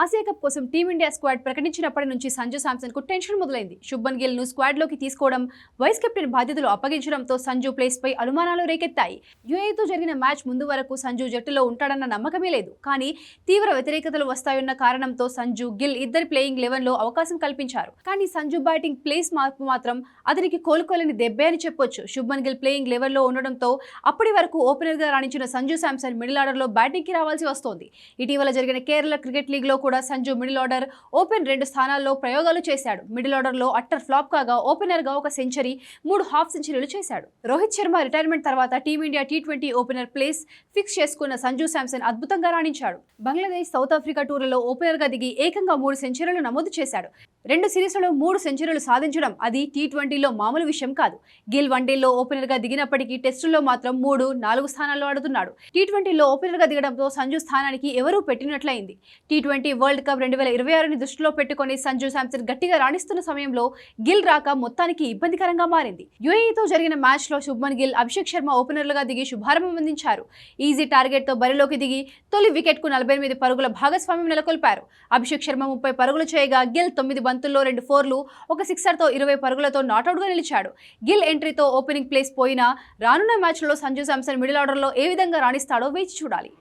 Asia cup కోసం team India squad ప్రకటించినప్పటి నుంచి సంజు శాంసన్కు టెన్షన్ మొదలైంది. శుభన్ గిల్ను స్క్వాడ్లోకి తీసుకోవడం వైస్ కెప్టెన్ బాధ్యతలు అప్పగించడంతో సంజు ప్లేస్ పై అనుమానాలు రేకెత్తాయి. యుఏతో జరిగిన మ్యాచ్ ముందు వరకు సంజు జట్టులో ఉంటాడన్న నమ్మకమే లేదు. కానీ తీవ్ర వ్యతిరేకతలు వస్తాయన్న కారణంతో సంజు గిల్ ఇద్దరి ప్లేయింగ్ లెవెన్లో అవకాశం కల్పించారు. కానీ సంజు బ్యాటింగ్ ప్లేస్ మార్పు మాత్రం అతనికి కోలుకోలేని దెబ్బే అని చెప్పొచ్చు. శుభన్ గిల్ ప్లేయింగ్ లెవెన్లో ఉండడంతో అప్పటి వరకు ఓపెనర్గా రాణించిన సంజు శాంసన్ మిడిల్ ఆర్డర్లో బ్యాటింగ్కి రావాల్సి వస్తోంది. ఇటీవల జరిగిన కేరళ క్రికెట్ లీగ్లో కూడా సంజు మిడిల్ ఆర్డర్ ఓపెన్ రెండు స్థానాల్లో ప్రయోగాలు చేశాడు. మిడిల్ ఆర్డర్లో అట్టర్ ఫ్లాప్ కాగా ఓపెనర్గా ఒక సెంచరీ మూడు హాఫ్ సెంచరీలు చేశాడు. రోహిత్ శర్మ రిటైర్మెంట్ తర్వాత team India T twenty opener place fix చేసుకున్న సంజు శాంసన్ అద్భుతంగా రాణించాడు. బంగ్లాదేశ్ సౌత్ ఆఫ్రికా టూర్లలో ఓపెనర్గా దిగి ఏకంగా మూడు సెంచరీలు నమోదు చేశాడు. రెండు సిరీస్లలో మూడు సెంచరీలు సాధించడం అది టీ ట్వంటీలో మామూలు విషయం కాదు. గిల్ వన్డేలో ఓపెనర్గా దిగినప్పటికీ టెస్టుల్లో మాత్రం మూడు నాలుగు స్థానాల్లో ఆడుతున్నాడు. టీ ట్వంటీలో ఓపెనర్గా దిగడంతో సంజు స్థానానికి ఎవరూ పెట్టినట్లయింది. టీ ట్వంటీ వరల్డ్ కప్ రెండు వేల ఇరవై ఆరుని దృష్టిలో పెట్టుకుని సంజు శాంసన్ గట్టిగా రాణిస్తున్న సమయంలో గిల్ రాక మొత్తానికి ఇబ్బందికరంగా మారింది. యుఏఈతో జరిగిన మ్యాచ్లో శుభ్మన్ గిల్ అభిషేక్ శర్మ ఓపెనర్లుగా దిగి శుభారంభం అందించారు. ఈజీ టార్గెట్తో బరిలోకి దిగి తొలి వికెట్కు నలభై ఎనిమిది పరుగుల భాగస్వామ్యం నెలకొల్పారు. అభిషేక్ శర్మ ముప్పై పరుగులు చేయగా గిల్ తొమ్మిది బంతుల్లో రెండు ఫోర్లు ఒక సిక్సర్తో ఇరవై పరుగులతో నాట్అవుట్ నిలిచాడు. గిల్ ఎంట్రీతో ఓపెనింగ్ ప్లేస్ పోయినా రానున్న మ్యాచ్లో సంజు శాంసన్ మిడిల్ ఆర్డర్లో ఏ విధంగా రాణిస్తాడో వేచి చూడాలి.